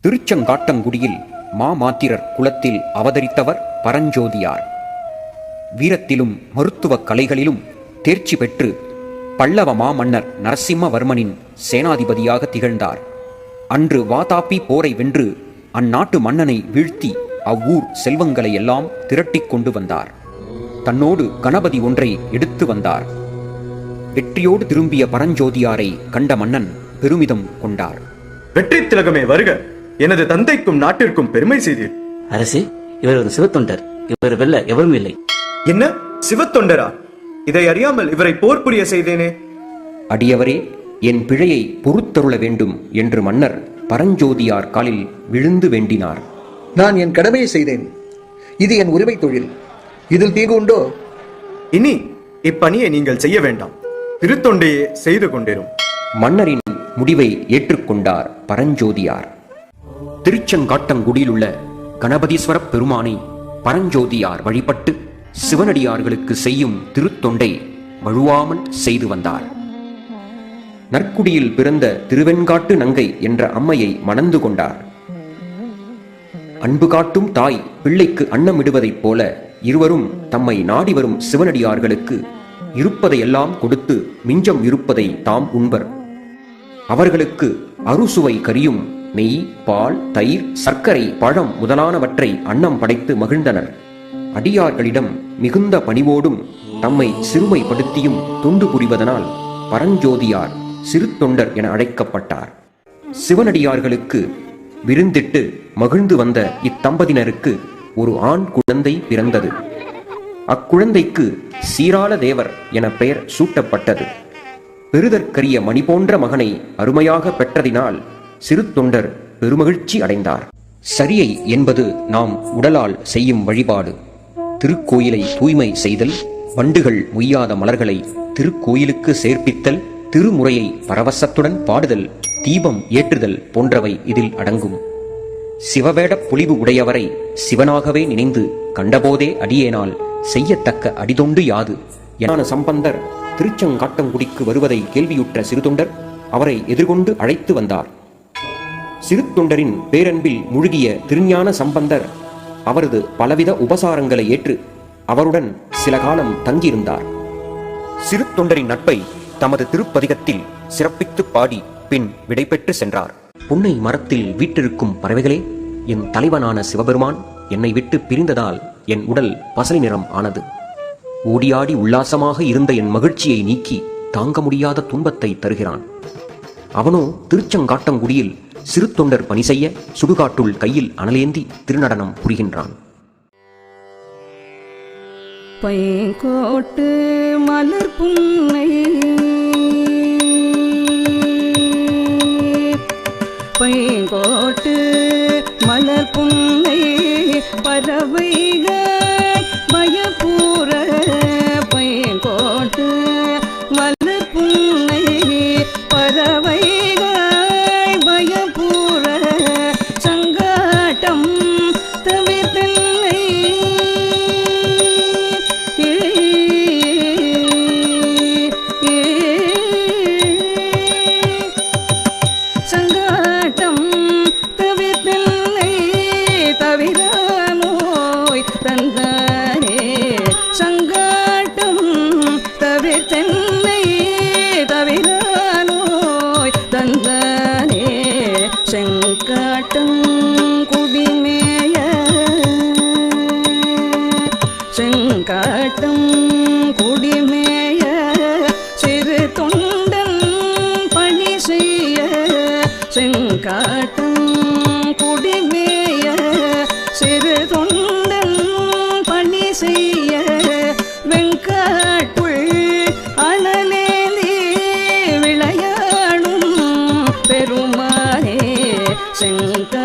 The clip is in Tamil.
திருச்செங்காட்டங்குடியில் மாமாத்திரர் குலத்தில் அவதரித்தவர் பரஞ்சோதியார். வீரத்திலும் மருத்துவக் கலைகளிலும் தேர்ச்சி பெற்று பல்லவ மாமன்னர் நரசிம்மவர்மனின் சேனாதிபதியாக திகழ்ந்தார். அன்று வாதாபி போரை வென்று அந்நாட்டு மன்னனை வீழ்த்தி அவ்வூர் செல்வங்களை எல்லாம் திரட்டிக் கொண்டு வந்தார். தன்னோடு கணபதி ஒன்றை எடுத்து வந்தார். வெற்றியோடு திரும்பிய பரஞ்சோதியாரை கண்ட மன்னன் பெருமிதம் கொண்டார். வெற்றி திலகமே வருக. எனது தந்தைக்கும் நாட்டிற்கும் பெருமை செய்தீர். அரசே இவர் ஒரு சிவத்தொண்டர். இவர் வெல்ல எவரும் இல்லை. என்ன? சிவத்தொண்டரா? இதை அறியாமல் இவரை போர் புரிய செய்தேனே. அடியவரே என் பிழையை பொறுத்தருள வேண்டும் என்று மன்னர் பரஞ்சோதியார் காலில் விழுந்து வேண்டினார். நான் என் கடமையை செய்தேன். இது என் உரிமை தொழில். இதில் தீங்கு உண்டோ? இனி இப்பணியை நீங்கள் செய்ய வேண்டாம். திருத்தொண்டையே செய்து கொண்டிரும். மன்னரின் முடிவை ஏற்றுக்கொண்டார் பரஞ்சோதியார். திருச்செங்காட்டங்குடியிலுள்ள கணபதீஸ்வரப் பெருமானை பரஞ்சோதியார் வழிபட்டு சிவனடியார்களுக்கு செய்யும் திருத்தொண்டை வழுவாமல் செய்து வந்தார். நற்குடியில் பிறந்த திருவெண்காட்டு நங்கை என்ற அம்மையை மணந்து கொண்டார். அன்பு காட்டும் தாய் பிள்ளைக்கு அன்னமிடுவதைப் போல இருவரும் தம்மை நாடி வரும் சிவனடியார்களுக்கு இருப்பதையெல்லாம் கொடுத்து மிஞ்சம் இருப்பதை தாம் உண்பர். அவர்களுக்கு அறுசுவை கரியும் நெய் பால் தயிர் சர்க்கரை பழம் முதலானவற்றை அன்னம் படைத்து மகிழ்ந்தனர். அடியார்களிடம் மிகுந்த பணிவோடும் தம்மை சிறுமைப்படுத்தியும் துண்டு புரிவதனால் பரஞ்சோதியார் சிறு தொண்டர் என அழைக்கப்பட்டார். சிவனடியார்களுக்கு விருந்திட்டு மகிழ்ந்து வந்த இத்தம்பதினருக்கு ஒரு ஆண் குழந்தை பிறந்தது. அக்குழந்தைக்கு சீராள தேவர் என பெயர் சூட்டப்பட்டது. பெருதற்கரிய மணி போன்ற மகனை அருமையாக பெற்றதினால் சிறு தொண்டர் பெருமகிழ்ச்சி அடைந்தார். சரியை என்பது நாம் உடலால் செய்யும் வழிபாடு. திருக்கோயிலை தூய்மை செய்தல் வண்டுகள் முய்யாத மலர்களை திருக்கோயிலுக்கு சேர்ப்பித்தல் திருமுறையை பரவசத்துடன் பாடுதல் தீபம் ஏற்றுதல் போன்றவை இதில் அடங்கும். சிவவேடப் பொலிவு உடையவரை சிவனாகவே நினைந்து கண்டபோதே அடியேனால் செய்யத்தக்க அடிதொண்டு யாது? என சம்பந்தர் திருச்செங்காட்டங்குடிக்கு வருவதை கேள்வியுற்ற சிறுதொண்டர் அவரை எதிர்கொண்டு அழைத்து வந்தார். சிறுத்தொண்டரின் பேரன்பில் முழுகிய திருஞான சம்பந்தர் அவரது பலவித உபசாரங்களை ஏற்று அவருடன் சில காலம் தங்கியிருந்தார். சிறுத்தொண்டரின் நட்பை தமது திருப்பதிகத்தில் சிறப்பித்து பாடி பின் விடைபெற்று சென்றார். புன்னை மரத்தில் வீட்டிருக்கும் பறவைகளே என் தலைவனான சிவபெருமான் என்னை விட்டு பிரிந்ததால் என் உடல் பசலை நிறம் ஆனது. ஓடியாடி உல்லாசமாக இருந்த என் மகிழ்ச்சியை நீக்கி தாங்க முடியாத துன்பத்தை தருகிறான். அவனோ திருச்செங்காட்டங்குடியில் சிறு தொண்டர் பணி செய்ய சுடுகாட்டுள் கையில் அனலேந்தி திருநடனம் புரிகின்றான். பைங்கோட்டு மலர் புன்னை பறவைகள் தொண்டன் பணி செய்ய வெங்காட்டுள் அனலேந்தி விளையாடும் பெருமானே செங்க